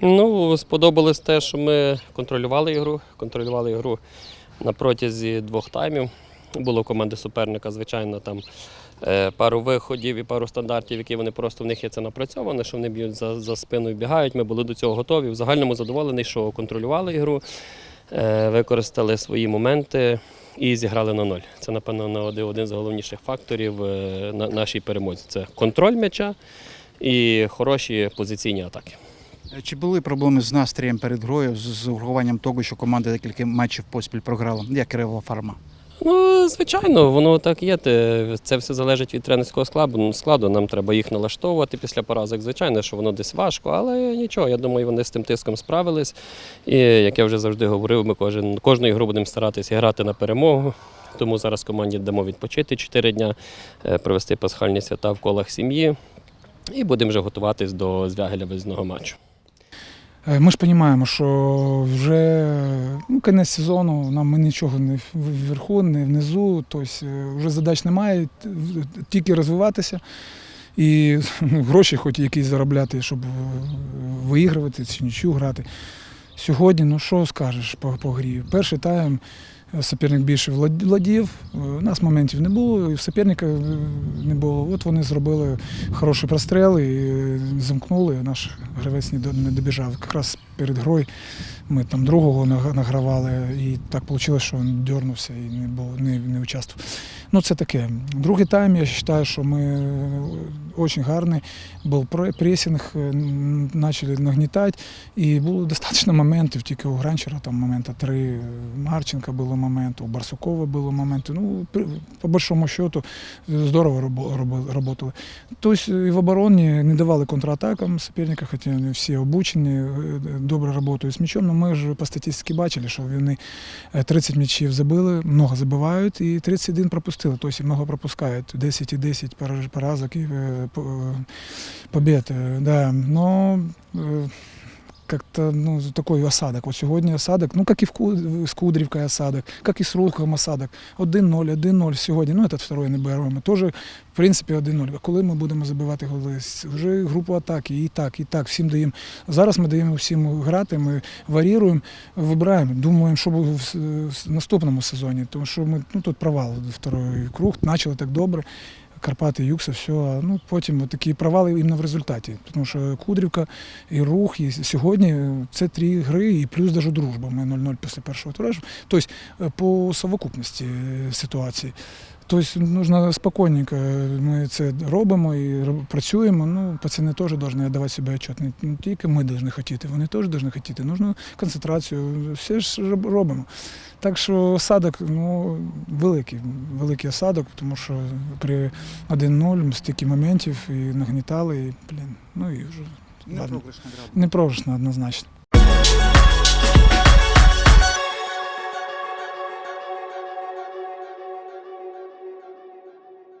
Ну, сподобалось те, що ми контролювали ігру, контролювали ігру на протязі двох таймів. Було команди суперника, звичайно, там е, пару виходів і пару стандартів, які вони просто в них є це напрацьоване, що вони б'ють за, за спину бігають. Ми були до цього готові. В загальному задоволені, що контролювали ігру, е, використали свої моменти і зіграли на ноль. Це, напевно, на один, один з головніших факторів е, на нашій перемозі. Це контроль м'яча і хороші позиційні атаки. Е, Чи були проблеми з настроєм перед грою з- урахуванням того, що команда декілька матчів поспіль програла? Як Кирилова фарма? Ну, звичайно, воно так є. Це все залежить від тренерського складу. Нам треба їх налаштовувати після поразок. Звичайно, що воно десь важко, але нічого. Я думаю, вони з тим тиском справились. І як я вже завжди говорив, ми кожен, кожну ігру будемо старатися грати на перемогу. Тому зараз команді дамо відпочити 4 дня, е, провести пасхальні свята в колах сім'ї. І будемо вже готуватись до звягеля виїзного матчу. Е, Ми ж розуміємо, що вже ну, кінець сезону, нам ми нічого не вверху, не внизу, тобто вже задач немає, тільки розвиватися і ну, гроші хоч якісь заробляти, щоб е, виігрувати чи нічого грати. Сьогодні, ну що скажеш по, по грі? Перший тайм суперник більше влад- владів, е, у нас моментів не було, і суперника е, не було. От вони зробили хороший простріл і е, замкнули. Наш гравець не добіжав. Якраз перед грою ми там другого награвали, і так вийшло, що він дернувся і не був, не, не участвував. Ну, це таке. Другий тайм, я вважаю, що ми дуже гарний. Був пресінг, почали нагнітати, і було достатньо моментів, тільки у Гранчера там момента три, Марченка було момент, у Барсукова було моменти. Ну, по большому счету, здорово робо- робили- работали. Тобто і в обороні не давали контратакам суперника, хоча вони всі обучені, е, добре працюють з м'ячом. але ми ж по статистиці бачили, що вони е, 30 м'ячів забили, много забивають і 31 пропустили, тобто много пропускають. 10 і 10 поразок і е, по- е, побед. Е, Да. Но е, как-то ну, такой осадок. Вот сьогодні осадок, ну как і з Кудрівкою осадок, как і з Рухом осадок. 1-0, 1-0 сьогодні. Ну, этот второй не беремо. Теж, в принципі, 1-0. А коли ми будемо забивати голи? Вже групу атаки, і так, і так, всім даємо. Зараз ми даємо всім грати, ми варіруємо, вибираємо, думаємо, що буде в наступному сезоні. Тому що ми ну, тут провал второй круг, почали так добре. Карпати, Юкса, все. Ну потім такі провали іменно в результаті. Тому що Кудрівка і рух, і сьогодні це три гри, і плюс даже дружба. Ми 0-0 після першого туражу. Тобто е, по совокупності е, ситуації. Тобто нужно спокійненько, ми це робимо і працюємо. Ну, пацани теж повинні давати собі отчет. Не тільки ми повинні хотіти, вони теж повинні хотіти. Нужно концентрацію, все ж робимо. Так що осадок ну, великий, великий осадок, тому що при 1-0 стільки моментів і нагнітали, і, блін, ну і вже Не програшна однозначно.